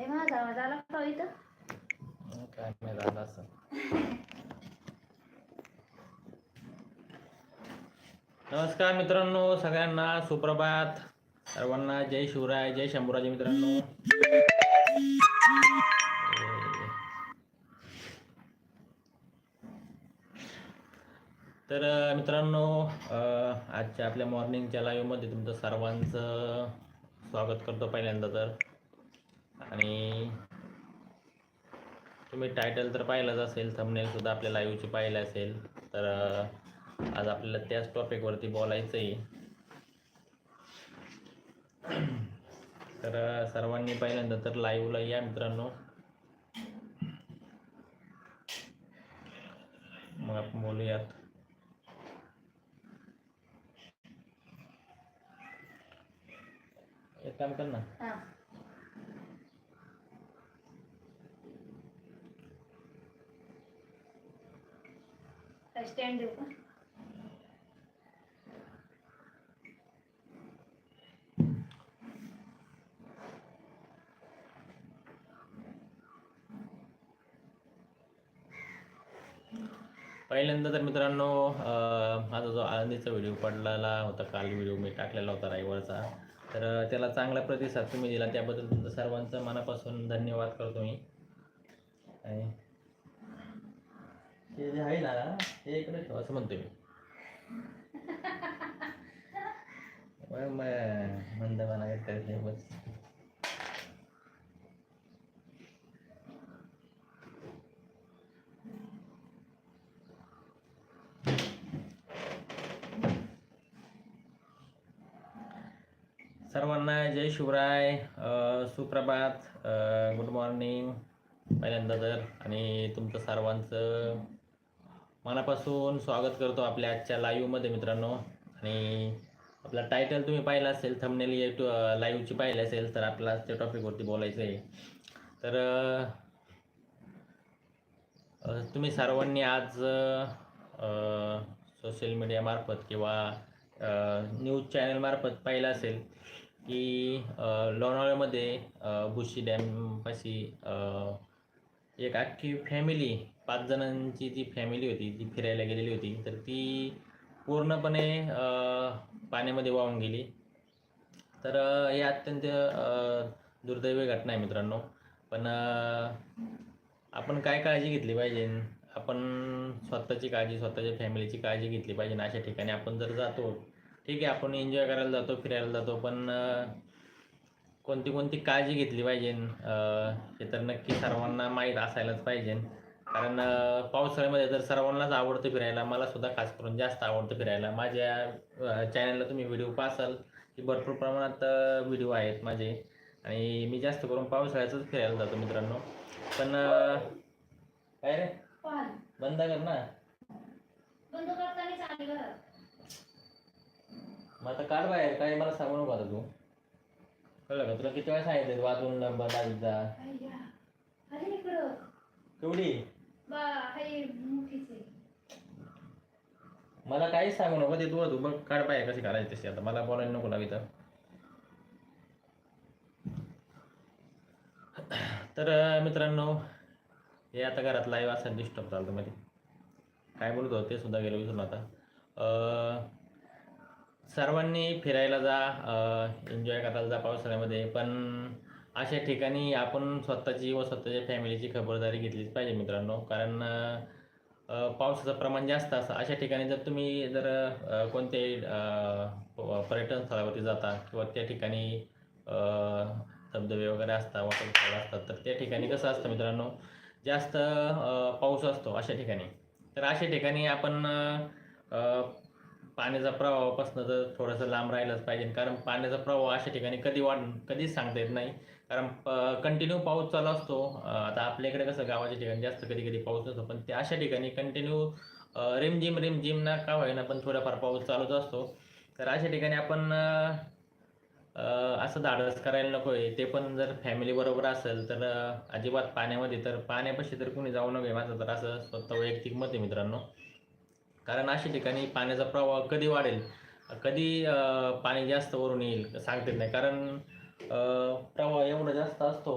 हे माझा आवाज आला का इथं? हो, काय नाही झालं असं. नमस्कार मित्रांनो सगळ्यांना सुप्रभात. सर्वांना जय शिवराय जय शंभूराजे मित्रांनो. तर मित्रांनो आजच्या आपल्या मॉर्निंगच्या लाईव्हमध्ये तुमचं सर्वांचं स्वागत करतो पहिल्यांदा तर. आणि तुम्ही टायटल तर पाहिलंच असेल थंबनेलसुद्धा आपल्या लाईव्हची पाहिलं असेल तर आज आपल्याला त्याच टॉपिकवरती बोलायचं आहे तर सर्वांनी पहिल्यांदा तर लाईव्हला या मित्रांनो. मग आपण बोलूयात. एक काम कर ना हा काय स्टँड देऊ का पहिल्यांदा तर मित्रांनो माझा जो आळंदीचा व्हिडिओ पडलेला होता काल व्हिडिओ मी टाकलेला होता रायवरचा तर त्याला चांगला प्रतिसाद तुम्ही दिला. त्याबद्दल तुमचं सर्वांचं मनापासून धन्यवाद करतो मी. आणि हे जे आहे ना हे इकडे ठेव. असं म्हणतो मी. मंद मना करते बस. सर्वांना जय शिवराय अ, सुप्रभात गुड मॉर्निंग पहिल्यांदा तर आणि तुमचं सर्वांचं मनापासून स्वागत करतो आपल्या आजच्या लाईव्हमध्ये मित्रांनो. आणि आपला टायटल तुम्ही पाहिला असेल थंबनेल युट्यू लाईव्हची पाहिली असेल तर आपल्याला त्या टॉपिकवरती बोलायचं आहे. तर तुम्ही सर्वांनी आज सोशल मीडियामार्फत किंवा न्यूज चॅनलमार्फत पाहिलं असेल की लोणावळ्यामध्ये भुशी बुशी डॅमपाशी एक अख्खी फॅमिली पाच जणांची जी फॅमिली होती ती फिरायला गेलेली होती तर ती पूर्णपणे पाण्यामध्ये वाहून गेली. तर हे अत्यंत दुर्दैवी घटना आहे मित्रांनो. पण आपण काय काळजी घेतली पाहिजे? आपण स्वतःची काळजी स्वतःच्या फॅमिलीची काळजी घेतली पाहिजे अशा ठिकाणी. आपण जर जातो ठीक आहे आपण एन्जॉय करायला जातो फिरायला जातो पण कोणती कोणती काळजी घेतली पाहिजे? हे तर नक्की सर्वांना माहीत असायलाच पाहिजे. कारण पावसाळ्यामध्ये तर सर्वांनाच आवडतं फिरायला मला सुद्धा खास करून जास्त आवडतं फिरायला. माझ्या चॅनलला तुम्ही व्हिडिओ पाहाल की भरपूर प्रमाणात व्हिडिओ आहेत माझे. आणि मी जास्त करून पावसाळ्यातच फिरायला जातो मित्रांनो. पण काय रे? बंद कर ना. मग आता काढ बाहेर काय मला सांगू नको आता तू. कळलं का? तुला किती वेळा सांगितलं वाजवून नंबर लावीत जा केवढी? मला काहीच सांगू नको ते तू तू बघ काढ पाय कशी करायचं तशी. आता मला बोलायला नको लावी तर. तर मित्रांनो हे आता घरात लाईव्ह असं डिस्टर्ब चालतं मध्ये. काय बोलत होते ते सुद्धा गेलो विसरून आता. सर्वांनी फिरायला जा एन्जॉय करायला जा पावसाळ्यामध्ये पण अशा ठिकाणी आपण स्वतःची व स्वतःच्या फॅमिलीची खबरदारी घेतलीच पाहिजे मित्रांनो. कारण पावसाचं प्रमाण जास्त असतं अशा ठिकाणी जर तुम्ही जर कोणत्याही पर्यटन स्थळावरती जाता किंवा त्या ठिकाणी धबधबे वगैरे असतात वॉटरफॉल असतात तर त्या ठिकाणी कसं असतं मित्रांनो जास्त पाऊस असतो अशा ठिकाणी. तर अशा ठिकाणी आपण पाण्याचा प्रवाहापासून तर थोडंसं लांब राहिलंच पाहिजे कारण पाण्याचा प्रवाह अशा ठिकाणी कधी वाढ कधीच सांगता येत नाही. कारण कंटिन्यू पाऊस चालू असतो. आता आपल्याकडे कसं गावाच्या ठिकाणी जास्त कधी कधी पाऊस नसतो पण ते अशा ठिकाणी कंटिन्यू रिमझिम रिमझिम ना का होईना पण थोडाफार पाऊस चालूच असतो. तर अशा ठिकाणी आपण असं धाडस करायला नको आहे ते पण जर फॅमिली बरोबर असेल तर अजिबात पाण्यामध्ये तर पाण्यापाशी तर कोणी जाऊ नये माझं तर असं स्वतः वैयक्तिक मत आहे मित्रांनो. कारण अशा ठिकाणी पाण्याचा प्रवाह कधी वाढेल? कधी पाणी जास्त वरून येईल? सांगता येत नाही. कारण प्रवाह एवढा जास्त असतो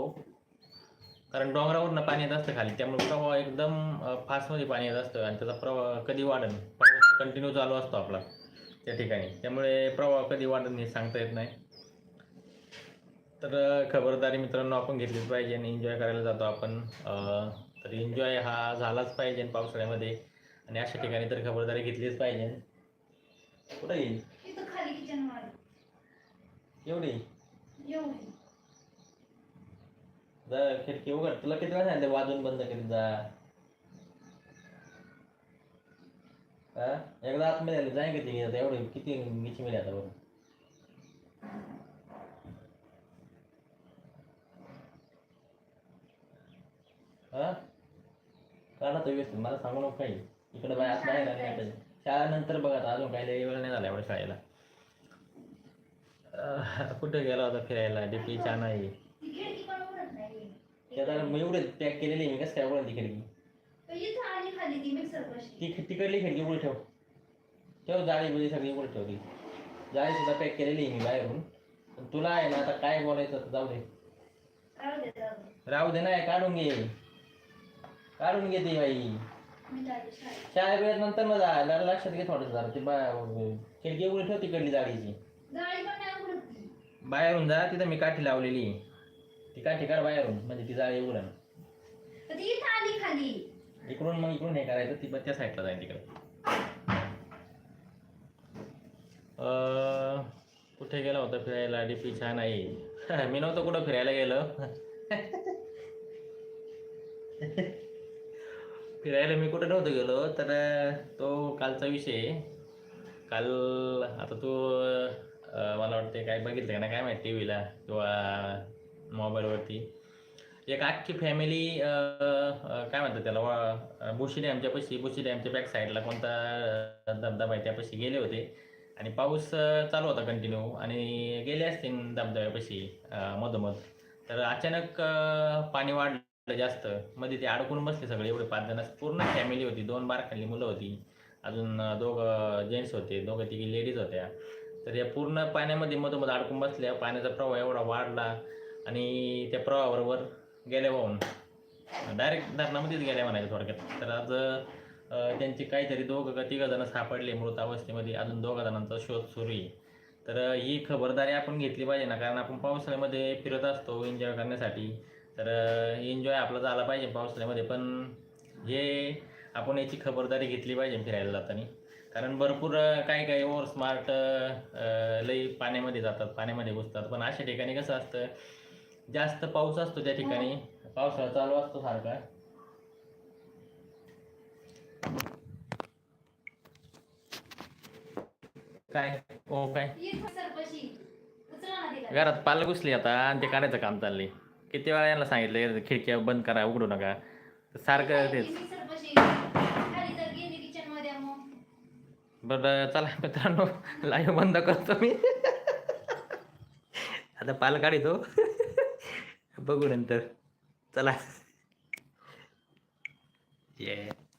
कारण डोंगरावरनं पाणी येत असतं खाली. त्यामुळे प्रवाह एकदम फास्टमध्ये पाणी येत असतं आणि त्याचा प्रवाह कधी वाढेल? पाऊस कंटिन्यू चालू असतो आपला त्या ठिकाणी. त्यामुळे प्रवाह कधी वाढेल हे सांगता येत नाही. तर खबरदारी मित्रांनो आपण घेतलीच पाहिजे आणि एन्जॉय करायला जातो आपण. तर एन्जॉय हा झालाच पाहिजे पावसाळ्यामध्ये आणि अशा ठिकाणी तर खबरदारी घेतलीच पाहिजे. कुठं येईल एवढी? जा खिडकी उघड. तुला किती वेळा सांगितलं वाजून बंद करीत जा? हा? एकदा आतमध्ये आले जाय किती आता एवढे किती मिची मिळाली आता बघ. हा? काढा तो व्यवस्थित. मला सांगू नको काही. इकडे बाय आत बाहेर नाही पाहिजे शाळेनंतर बघा आता अजून काही वेळ नाही झाला एवढ्या शाळेला. कुठे गेला होता फिरायला? डीपी छान आहे ती खिडकी पण उघडत नाही त्याला मग एवढे पॅक केलेली मी कसं काय उघडून ती खिडकी? तर इथं आली खाली ती मिक्सर पाशी. ती तिकडली खिडकी उघडी ठेव. ठेव जाळी बिळी सगळी उघडी ठेव ती. जाळी सुद्धा पॅक केलेली आहे मी बाहेरून. पण तुला आहे ना आता काय बोलायचं जाऊ दे. राहू दे राहू दे. राहू दे ना काढून घे. काढून घे ती बाई. मी शाळा वेळेत नंतर मग लक्षात घे थोडंसं जरा. ती बा खिडकी उघडी ठेव तिकडली जाळीची जाळी पण नाही उघडत ती बाहेरून जा तिथं मी काठी लावलेली. ती काठी काढ बाहेरून म्हणजे ती जाळी उघडन. तर ती इथं आली खाली. इकडून मग इकडून हे करायचं ती पण त्या साईडला जाईल तिकडे. अं, कुठे गेला होता फिरायला? डीपी छान आहे. मी नव्हतं कुठं फिरायला गेलो. फिरायला मी कुठं नव्हतं गेलो तर तो कालचा विषय आहे. काल आता तू अं, मला वाटते काय बघितलं का ना काय माहिती टी व्हीला किंवा मोबाईलवरती. एक अख्खी फॅमिली काय म्हणतात त्याला वा बुशी डॅमच्या पशी बुशी डॅमच्या बॅक साईडला कोणता धबधबा आहे त्यापाशी गेले होते. आणि पाऊस चालू होता कंटिन्यू आणि गेले असतील धबधब्यापाशी मधोमध. तर अचानक पाणी वाढलं जास्त. मध्ये ते अडकून बसले सगळे. एवढे पाच जण. पूर्ण फॅमिली होती. दोन बारखाली मुलं होती. अजून दोघं जेंट्स होते. दोघं तिघी लेडीज होत्या. तर या पूर्ण पाण्यामध्ये मधोमध अडकून बसल्या पाण्याचा प्रवाह एवढा वाढला आणि त्या प्रवाहाबरोबर गेल्या वाहून डायरेक्ट धरणामध्येच गेल्या म्हणायचं थोडक्यात. तर आज त्यांची त्यांचे काहीतरी दोघं का तिघं जण सापडले मृत अवस्थेमध्ये अजून दोघा जणांचा शोध सुरू आहे. तर ही खबरदारी आपण घेतली पाहिजे ना कारण आपण पावसाळ्यामध्ये फिरत असतो एन्जॉय करण्यासाठी. तर एन्जॉय आपला झाला पाहिजे पावसाळ्यामध्ये पण हे आपण याची खबरदारी घेतली पाहिजे फिरायला जाताना. कारण भरपूर काही काही ओव्हर स्मार्ट लई पाण्यामध्ये जातात पाण्यामध्ये घुसतात. पण अशा ठिकाणी कसं असतं जास्त पाऊस असतो त्या ठिकाणी पावसाळा चालू असतो सारखा. काय? हो काय? घरात पाल घुसली आता आणि ते काढायचं काम चाललंय. किती वेळा यांना सांगितलं खिडक्या बंद करा उघडू नका. सारखं तेच मिक्सर पाशी खाली जर गेली किचनमध्ये मग बरं चला मित्रांनो लाईव्ह बंद करतो मी. आता पाल काढितो हो. बघू नंतर. चला. ये